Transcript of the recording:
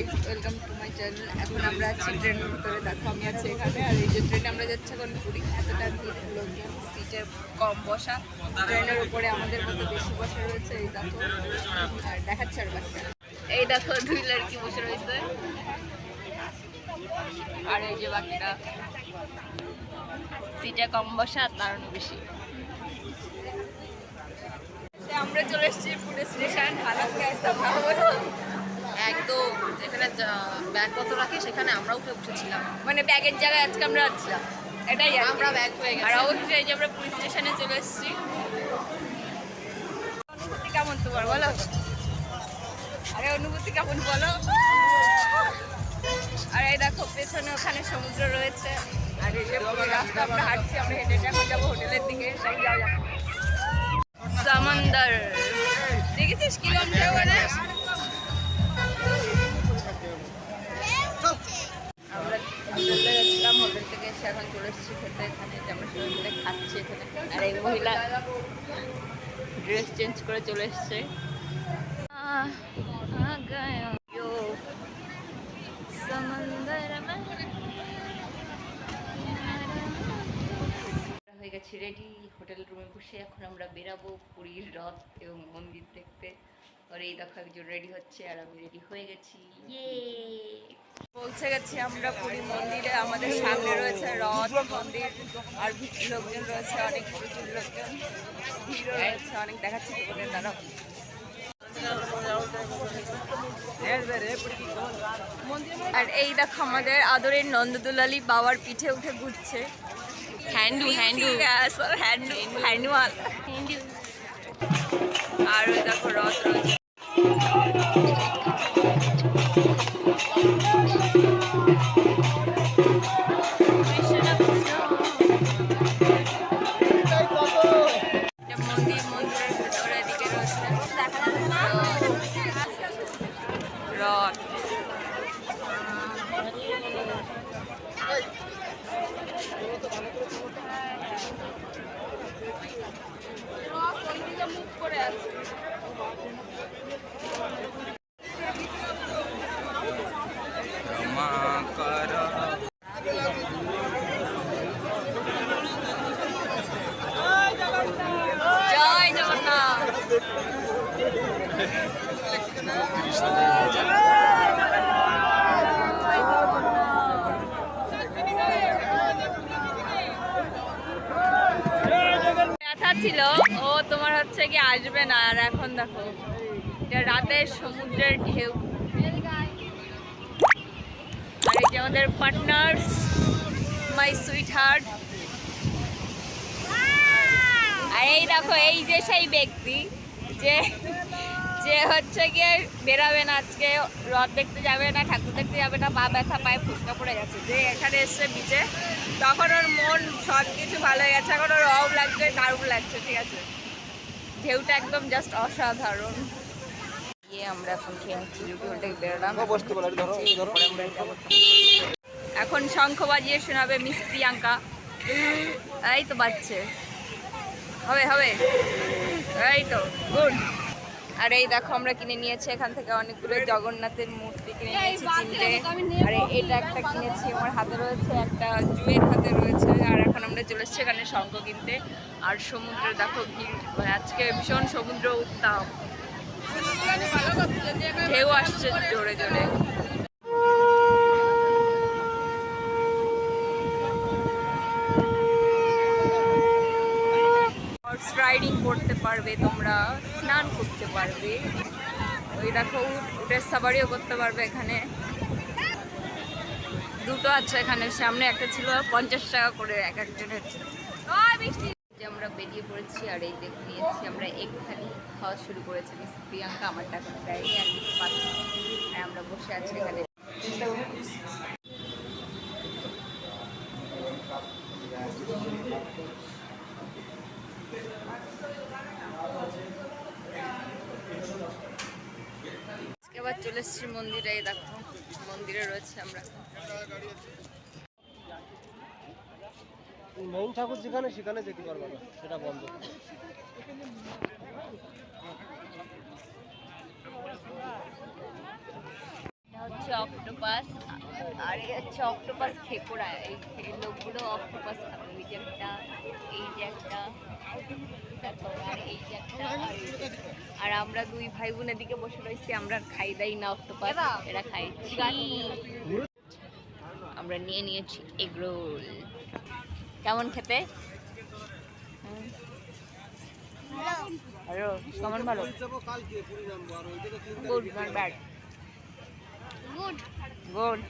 Guys welcome to my channel এখন আমরা আছি ট্রেনের ভিতরে, দেখো আমি আছি এখানে। আর এই যে ট্রেনে আমরা যাচ্ছি এখন পুরী। এতটা সিটের কম বসা। ট্রেনের উপরে আমাদের মতো বেশি বসা রয়েছে, এই দেখো। আর দেখাচ্ছে আর বাচ্চা এই দেখো, দুই লড়কি বসে রয়েছে। আর এই যে বাকিটা। সিটে কম বসা তার বেশি। আমরা চলে এসেছি পুলিশ স্টেশন। ভালো আসতাম না বলো একদম যেখানে ব্যাগপত্র রাখে সেখানে আমরা উঠে উঠেছিলাম মানে ব্যাগের জায়গায় আজকে আমরা ছিলাম এটাই আমরা ব্যাগ হয়ে আর অবশ্যই এই যে আমরা পুলিশ স্টেশনে চলে এসেছি। অনুভূতি কেমন তোমার বলো? আরে অনুভূতি কেমন বলো? আর এই দেখো পেছনে ওখানে সমুদ্র রয়েছে। আর এই যে রাস্তা আমরা হাঁটছি আমরা হেঁটে এখন যাব হোটেলের দিকে। সেই যাওয়া সমন্দর। দেখেছিস কি এসে এখন চলে এসেছি খেতে এখানে আমরা সবাই মিলে খাচ্ছি এখানে। আর এই মহিলা ড্রেস চেঞ্জ করে চলে এসছে। হয়ে গেছে রেডি হোটেল রুমে বসে এখন আমরা বেরাবো পুরীর রথ এবং মন্দির দেখতে। আর এই দেখো একজন রেডি হচ্ছে আর আমি রেডি হয়ে গেছি। ইয়ে পৌঁছে গেছি আমরা পুরী মন্দিরে। আমাদের সামনে রয়েছে রথ মন্দির আর লোকজন রয়েছে অনেক প্রচুর লোকজন। ভিড়ও রয়েছে অনেক দেখাচ্ছি তোমাদের দ্বারা আর এই দেখো আমাদের আদরের নন্দদুলালি বাবার পিঠে উঠে ঘুরছে। হ্যান্ডু হ্যান্ডু। হ্যান্ডু? হ্যান্ডওয়াল আর ওই দেখো রথ রয়েছে। জয় জগন্নাথ ব্যথা ছিল। ও তোমার হচ্ছে কি আসবে না। আর এখন দেখো রাতের সমুদ্রের ঢেউ। আর এই যে আমাদের পার্টনার্স মাই সুইট হার্ট আর এই দেখো, এই যে সেই ব্যক্তি যে যে হচ্ছে গিয়ে বেরাবে না আজকে রথ দেখতে যাবে না ঠাকুর দেখতে যাবে না পা ব্যথা পায়ে ফুসকা পড়ে গেছে। যে এখানে এসছে বিচে তখন ওর মন সব কিছু ভালো হয়ে গেছে এখন ওর রব লাগছে দারুণ লাগছে ঠিক আছে? ঢেউটা একদম জাস্ট অসাধারণ। গিয়ে আমরা এখন খেয়ে বেরোলাম। এখন শঙ্খ বাজিয়ে শোনাবে মিস প্রিয়াঙ্কা। এই তো বাজছে। হবে হবে। এই তো গুড। আর এই দেখো আমরা কিনে নিয়েছি এখান থেকে অনেকগুলো জগন্নাথের মূর্তি কিনে নিয়েছি তিনটে। আর এটা একটা কিনেছি আমার হাতে রয়েছে একটা জুয়ের হাতে রয়েছে আর এখন আমরা চলে এসেছি এখানে শঙ্খ কিনতে। আর সমুদ্র দেখো ভিড় আজকে ভীষণ সমুদ্র উত্তাপ। ঢেউ আসছে জোরে জোরে। পারবে, তোমরা স্নান করতে পারবে। ওই দেখো উট উটের সাবারিও করতে পারবে এখানে। দুটো আছে এখানে, সামনে একটা ছিল পঞ্চাশ টাকা করে এক একজনের। যে আমরা বেরিয়ে পড়েছি, আর এই দেখে নিয়েছি আমরা এক খাওয়া শুরু করেছি। প্রিয়াঙ্কা আমার টাকা দেয়নি আর কিছু পাচ্ছি। আর আমরা বসে আছি এখানে আজকে আবার চলে এসেছি মন্দিরে দেখো মন্দিরে রয়েছে আমরা। মেইন ঠাকুর যেখানে সেখানে যেতে পারব না সেটা বন্ধ। হচ্ছে অক্টোপাস আর এই হচ্ছে অক্টোপাস খেকোড়া এই লোকগুলো অক্টোপাস খাবে। এই যে একটা এই যে একটা আর এই যে একটা। আমরা দুই ভাই বোনের দিকে বসে রয়েছি আমরা খাই দাই না অক্টোপাস এরা। খাই আমরা নিয়ে নিয়েছি এগ রোল। কেমন খেতে। কেমন ভালো? Good not bad. Good. Good.